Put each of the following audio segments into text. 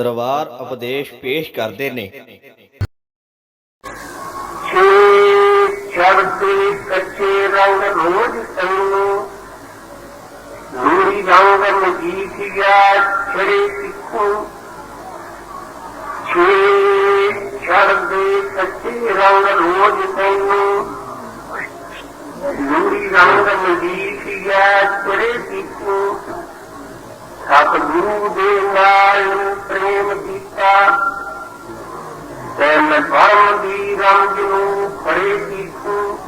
ਦਰਬਾਰ ਉਪਦੇਸ਼ ਪੇਸ਼ ਕਰਦੇ ਨੇ। ਛੇ ਕੱਚੇ ਰੰਗ ਰੋਜ ਤੈਨੂੰ ਨੂਰੀ ਰੰਗ ਮਜੀਠ ਗਿਆ ਛੜੇ ਸਿੱਖੂ ਛੇ ਚੜਦੇ ਕੱਚੇ ਰੰਗ ਰੋਜ ਤੈਨੂੰ ਨੂਰੀ ਰੰਗ ਮਜੀਠ ਗਿਆ ਛੜੇ ਸਿੱਖੂ ਸਤਿਗੁਰੂ ਦੇ ਨਾਲ ਪ੍ਰੇਮ ਕੀਤਾ। ਤੈਨ ਧਰਮ ਦੀ ਰੰਗ ਨੂੰ ਖੜੇ ਕੀਤੂ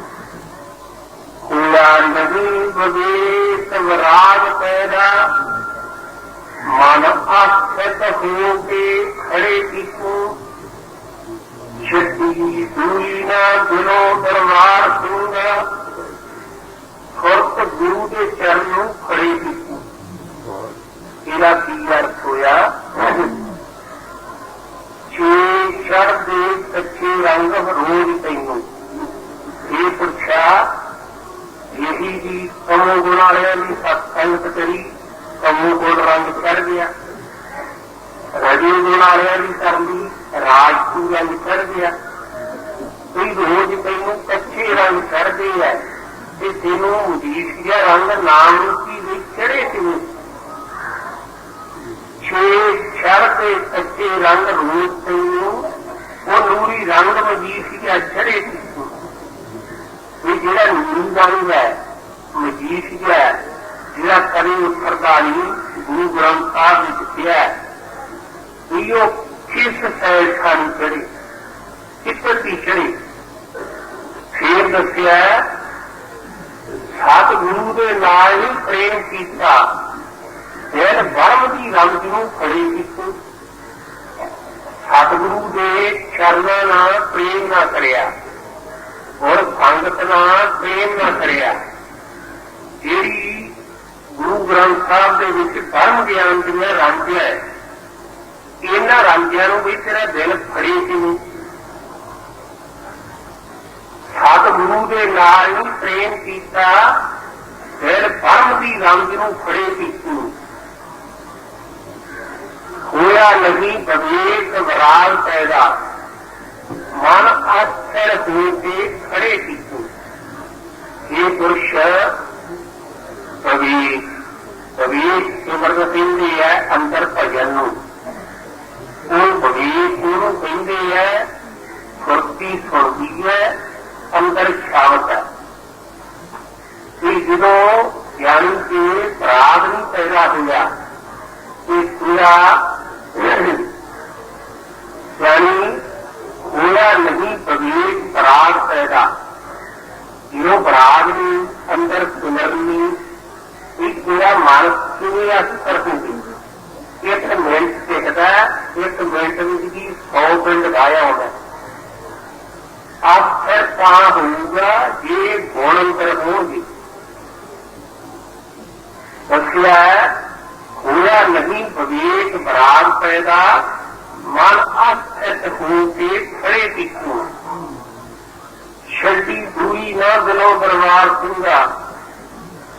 ਕੋਲਾ ਨਹੀਂ ਬਵੇ ਸਵਰਾਜ ਪੈਦਾ। ਮਨ ਆਸਤ ਹੋ ਕੇ ਖੜੇ ਕੀਤੂ ਛੱਡੀ ਦੂਰੀ ਨਾ ਦਿਨੋਂ ਦਰਬਾਰ ਸੁਣਦਾ ਖੁਰਤ ਗੁਰੂ ਦੇ ਚਰਨ ਨੂੰ ਖੜੇ ਕੀਤੂ ਇਹਦਾ ਕੀ ਅਰਥ ਹੋਇਆ ਛੇ ਛੜ ਦੇ ਕੱਚੇ ਰੰਗ ਰੋਜ ਤੈਨੂੰ ਇਹ ਪੁੱਛਿਆ ਇਹੀ ਜੀ ਕਮੋ ਗੁਣ ਵਾਲਿਆਂ ਦੀ ਸਤਸੰਗਤ ਕਰੀ ਕਮੋ ਗੁਣ ਰੰਗ ਚੜ ਗਿਆ। ਰਜੀ ਗੁਣ ਵਾਲਿਆਂ ਦੀ ਰਾਜ ਰਾਜਪੂ ਰੰਗ ਚੜ ਗਿਆ। ਕੋਈ ਰੋਜ ਤੈਨੂੰ ਕੱਚੇ ਰੰਗ ਚੜਦੇ ਐ ਤੇ ਤੈਨੂੰ ਗਿਆ ਰੰਗ ਨਾਮ ਰੂਪੀ ਵਿੱਚ ਚੜੇ ਕਿਵੇਂ? ਛੇ ਛੜ ਤੇ ਕੱਚੇ ਰੰਗ ਰੂਪ ਤੈਨੂੰ, ਉਹ ਨੂਰੀ ਰੰਗ ਮਜੀਸੀਆ ਚੜੇ ਕਿਵੇਂ? ਇਹ ਜਿਹੜਾ ਨੂਰੀ ਰੰਗ ਹੈ ਮਜੀਸੀਆ ਜਿਹੜਾ ਕਰੀ ਉਤਰਦਾਨੀ ਗੁਰੂ ਗ੍ਰੰਥ ਸਾਹਿਬ ਵਿੱਚ ਕਿਹਾ ਹੈ, ਵੀ ਕਿਸ ਸੈਲ ਖਾਣੀ ਚੜੀ ਕਿੱਥੇ ਦੀ ਫੇਰ ਦੱਸਿਆ ਸਤ ਗੁਰੂ ਦੇ ਨਾਲ ਹੀ ਪ੍ਰੇਮ ਕੀਤਾ, ਫਿਰ ਬਰਮ ਦੀ ਰੰਗ ਨੂੰ ਖੜੀ ਕੀਤੀ। ਸਤਿਗੁਰੂ ਦੇ ਚਰਨਾਂ ਨਾਲ ਪ੍ਰੇਮ ਨਾ ਕਰਿਆ ਔਰ ਸੰਗਤ ਨਾਲ ਪ੍ਰੇਮ ਨਾ ਕਰਿਆ। ਸਾਹਿਬ ਦੇ ਵਿੱਚ ਪਰਮ ਗਿਆਨ ਦੀਆਂ ਰਾਂਝਾਂ ਹੈ ਇਹਨਾਂ ਰਾਂਝਾਂ ਨੂੰ ਵੀ ਤੇਰਾ ਦਿਲ ਫੜੀ ਕਿਵੇਂ? ਸਤਿਗੁਰੂ ਦੇ ਨਾਲ ਹੀ ਪ੍ਰੇਮ ਕੀਤਾ, ਫਿਰ ਪਰਮ ਦੀ ਰੰਗ ਨੂੰ ਫੜੇ ਕੀਤੀ ਹੋਇਆ ਨਹੀਂ ਬਵੇਕ ਵਿਰਾਗ ਪੈਦਾ। ਮਨ ਅਸਰ ਹੋ ਕੇ ਖੜੇ ਕੀਤੂ ਇਹ ਪੁਰਸ਼ ਕਵੀ ਕਵੀ ਸਿਮਰਨ ਕਹਿੰਦੇ ਹੈ ਅੰਦਰ ਭਜਨ ਨੂੰ ਉਹ ਬਵੀ ਨੂੰ ਕਹਿੰਦੇ ਹੈ ਸੁਰਤੀ ਸੁਰਦੀ ਹੈ ਅੰਦਰ ਸ਼ਾਂਤ ਹੈ ਇਹ ਜਦੋਂ ਗਿਆਨੀ ਕੇ ਪ੍ਰਾਗ ਨਹੀਂ ਪੈਦਾ ਹੋਇਆ ਇਹ ਪੂਰਾ ਯਾਨੀ ਹੋਇਆ ਨਹੀਂ ਬਵੀਰ ਪ੍ਰਾਗ ਪੈਦਾ। ਜਿਹੋ ਪ੍ਰਾਗ ਨੂੰ ਅੰਦਰ ਸਿਮਰਨੀ ਇੱਕ ਪੂਰਾ ਮਨ ਕਿਵੇਂ ਅਸਰ ਹੁੰਦੀ? ਇੱਕ ਮਿੰਟ ਸਿੱਖਦਾ ਇੱਕ ਮਿੰਟ ਵਿੱਚ ਦੀ 100 ਪਿੰਡ ਗਾਇਆ ਹੁੰਦਾ। ਆਖਰ ਤਾਂ ਹੋਊਗਾ, ਜੇ ਗੁਣ ਅੰਦਰ ਹੋਣਗੇ। ਦੱਸਿਆ ਹੋਇਆ ਨਹੀਂ, ਵਿਵੇਕ ਬਰਾਗ ਪੈਦਾ, ਮਨ ਅਸਥਿਤ ਹੋ ਕੇ ਖੜੇ ਟਿਕੂ ਛੱਡੀ ਦੂਰੀ ਨਾ ਦਿਲੋਂ ਦਰਬਾਰ ਸਿੰਘਾ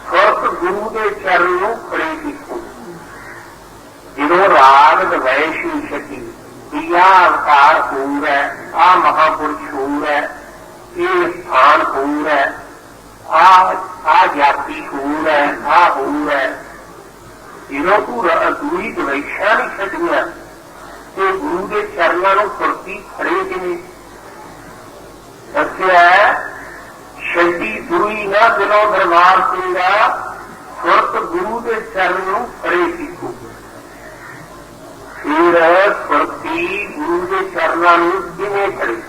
ਸੁਰਤ ਗੁਰੂ ਦੇ ਚਰਨ ਨੂੰ ਖੜੇ ਟਿਕੂ ਜਦੋਂ ਰਾਗ ਦਵੈਸ਼ੀ ਛੱਡੀ ਇਹ ਅਵਤਾਰ ਹੋਊਗਾ ਆ ਮਹਾਪੁਰਸ਼ ਹੋਊਗਾ, ਇਹ ਸਥਾਨ ਹੋਊਗਾ ਆ ਜਾਤੀ ਜਾਤੀ ਹੈ, ਆ ਹੋਊਗਾ ਜਦੋਂ ਤੂੰ ਰ- ਦੂਰੀ ਦਵੈਸ਼ਾ ਨਹੀਂ ਛੱਡੀਆਂ। ਤੇ ਗੁਰੂ ਦੇ ਚਰਨਾਂ ਨੂੰ ਸੁਰਤੀ ਖੜੇ ਕਿਵੇਂ? ਦੱਸਿਆ ਛੱਡੀ ਦੂਰੀ ਨਾ ਦਿਲੋਂ ਦਰਬਾਰ ਸਿੰਘਾ ਸੁਰਤ ਗੁਰੂ ਦੇ ਚਰਨ ਨੂੰ ਖੜੇ ਕੀਤੂ ਫਿਰ ਸੁਰਤੀ ਗੁਰੂ ਦੇ ਚਰਨਾਂ ਨੂੰ ਕਿਵੇਂ ਖੜੇ